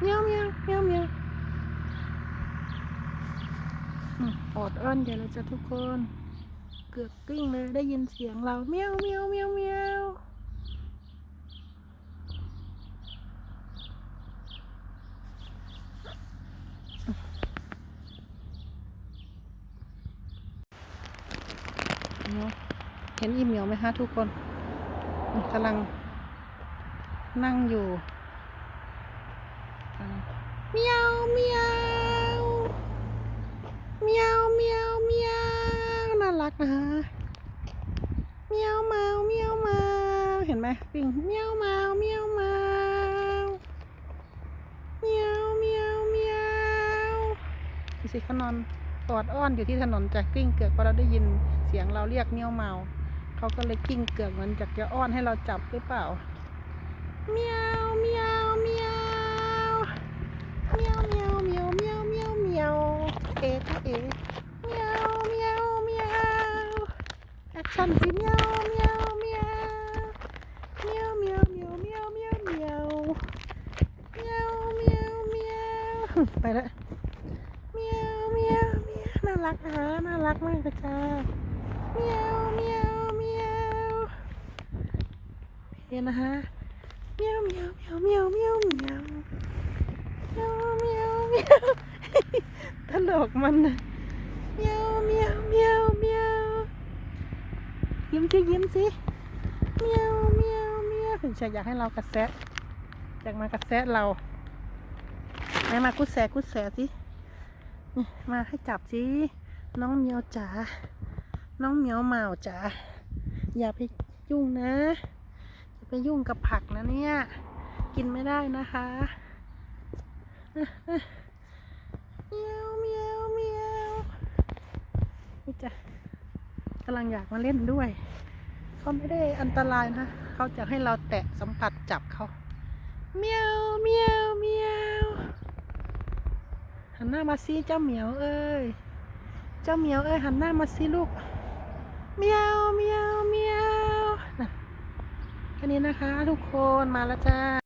เมียวเมียวเมียวเมียวอดอ้อดี๋ยวเราจะทุกคน เกือบกิ้งเลยได้ยินเสียงเราเมียวเมียวเมียวเมียวเห็นอิ่มเหนียวไหมคะทุกคนกำลังนั่งอยู่ เมียวเมียวเมียวเมียวเมียวน่ารักนะคะเมียวเมาเมียวเมาเห็นไหมปิงเมียวเมาเมียวเมาเมียวเมียวเมียวดูสิเขานอนกอดอ้อนอยู่ที่ถนนจากกิ้งเกือกพอเราได้ยินเสียงเราเรียกเมียวเมาเขาก็เลยกิ้งเกือกเหมือนจากจะอ้อนให้เราจับหรือเปล่าเมียวเมียวเมียวเมียวเมียวเมียวเมียวเมียวเมียวเอ๊ะเอ๊ะเมียวเมียวเมียวแอค ชั่นสิเมียวเมียวเมียวเมียวเมียวเมียวเมียวเมียวเมียวเมียวเมียวเมียวไปละเมียวเมียวเมียวน่ารักนะน่ารักมากเลยจ้าเมียวเมียวเมียวเห็นนะฮะเมียวเมียวเมียวเมียวเมียวเมียวเมียวเมียวตลกมันนะเมียวเมียว ยิ้มสิยิ้มสิเมียวเมียวเมียวถึงจะอยากให้เรากระแซะอยากมากระแซะเราไหนมากุดแสกุดแสสิมาให้จับสิน้องเมียวจ๋าน้องเมียวเมาจ๋าอย่าไปยุ่งนะอย่าไปยุ่งกับผักนะเนี่ย กินไม่ได้นะคะเมียวเมียวเมียวนี่จ้ะ กำลังอยากมาเล่นด้วย เขาไม่ได้อันตรายนะ เขาจะให้เราแตะสัมผัสจับเขาเมียวเมียวเมียวหันหน้ามาซิเจ้าเหมียวเอ้ย เจ้าเหมียวเอ้ยหันหน้ามาสิลูก เมียวเมียวเมียวน่ะแค่นี้นะคะทุกคนมาแล้วจ้า